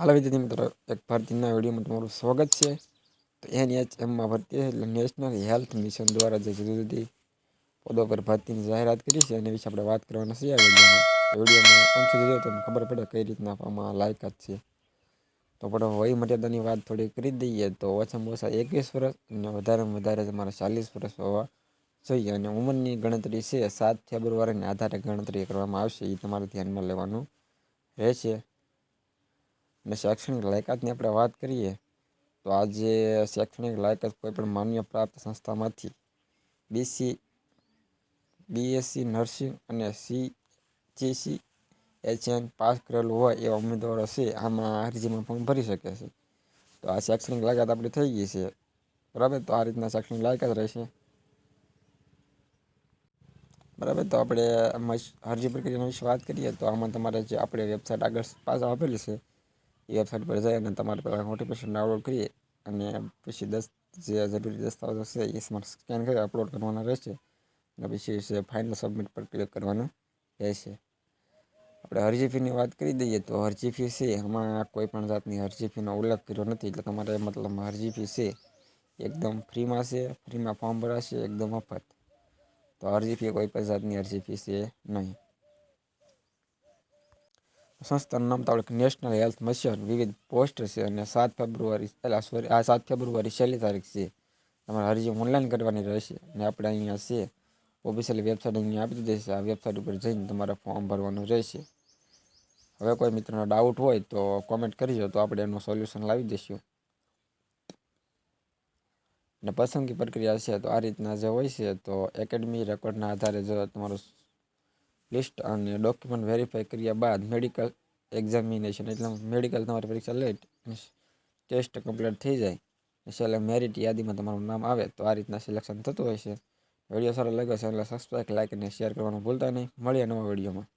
હાલો વિદ્યાર્થી મિત્રો, એક ભરતીના વિડીયોમાં તમારું સ્વાગત છે. તો એનએચએમમાં ભરતી છે એટલે નેશનલ હેલ્થ મિશન દ્વારા જે જુદી જુદી પદો પર ભરતીની જાહેરાત કરી છે, એના વિશે આપણે વાત કરવાના છે આ વિડીયોમાં. વિડીયોમાં સુધી જોઈએ તમને ખબર પડે કઈ રીતના આમાં લાયકાત છે. તો આપણે વય મર્યાદાની વાત થોડી કરી દઈએ તો ઓછામાં ઓછા એકવીસ વર્ષ અને વધારેમાં વધારે તમારે ચાલીસ વર્ષ હોવા જોઈએ અને ઉંમરની ગણતરી છે, સાત ફેબ્રુઆરીને આધારે ગણતરી કરવામાં આવશે, એ તમારે ધ્યાનમાં લેવાનું રહેશે. અને શૈક્ષણિક લાયકાતની આપણે વાત કરીએ, તો આજે શૈક્ષણિક લાયકાત કોઈ પણ માન્ય પ્રાપ્ત સંસ્થામાંથી બીસી બીએસસી નર્સિંગ અને સી જીસી એચએન પાસ કરેલું હોય એવા ઉમેદવારો છે, આમાં અરજીમાં ફોર્મ ભરી શકે છે. તો આ શૈક્ષણિક લાયકાત આપણી થઈ ગઈ છે. બરાબર? તો આ રીતના શૈક્ષણિક લાયકાત રહેશે. બરાબર? તો આપણે અરજી પ્રક્રિયા વિશે વાત કરીએ, તો આમાં તમારે જે આપણે વેબસાઇટ આગળ પાસ આપેલી છે વેબસાઇટ પર જઈ અને તમારે પહેલાં નોટિફિકેશન ડાઉનલોડ કરીએ અને પછી દસ જે જરૂરી દસ્તાવેજો છે એ સ્માર્ટ સ્કેન કરી અપલોડ કરવાના રહેશે અને પછી ફાઇનલ સબમિટ પર ક્લિક કરવાનું રહેશે. આપણે અરજી ફીની વાત કરી દઈએ તો અરજી ફી છે, એમાં કોઈ પણ જાતની અરજી ફીનો ઉલ્લેખ કર્યો નથી એટલે તમારે મતલબ અરજી ફી છે, એકદમ ફ્રીમાં છે, ફ્રીમાં ફોર્મ ભરાશે, એકદમ મફત. તો અરજી ફી કોઈ પણ જાતની અરજી ફી છે નહીં. સંસ્થાનું નામ તો આપણે નેશનલ હેલ્થ મિશન વિવિધ પોસ્ટ છે અને સાત ફેબ્રુઆરી પહેલાં સોરી આ સાત ફેબ્રુઆરી છેલ્લી તારીખ છે. તમારે અરજી ઓનલાઈન કરવાની રહેશે અને આપણે અહીંયા છે. ઓફિશિયલ વેબસાઇટ અહીંયા આપી દીધી છે. આ વેબસાઇટ ઉપર જઈને તમારે ફોર્મ ભરવાનું રહેશે. હવે કોઈ મિત્રનો ડાઉટ હોય તો કોમેન્ટ કરજો તો આપણે એનું સોલ્યુશન લાવી દઈશું. અને પસંદગી પ્રક્રિયા છે, તો આ રીતના જે હોય છે, તો એકેડમી રેકોર્ડના આધારે જો તમારું લિસ્ટ અને ડોક્યુમેન્ટ વેરીફાઈ કર્યા બાદ મેડિકલ એક્ઝામિનેશન, એટલે મેડિકલ તમારી પરીક્ષા લેટ ટેસ્ટ કમ્પ્લીટ થઈ જાય. છેલ્લે મેરિટ યાદીમાં તમારું નામ આવે તો આ રીતના સિલેક્શન થતું હોય છે. વીડિયો સારો લાગ્યો છે એટલે સબસ્ક્રાઈબ લાઈક અને શેર કરવાનું ભૂલતા નહીં. મળીએ નવા વિડીયોમાં.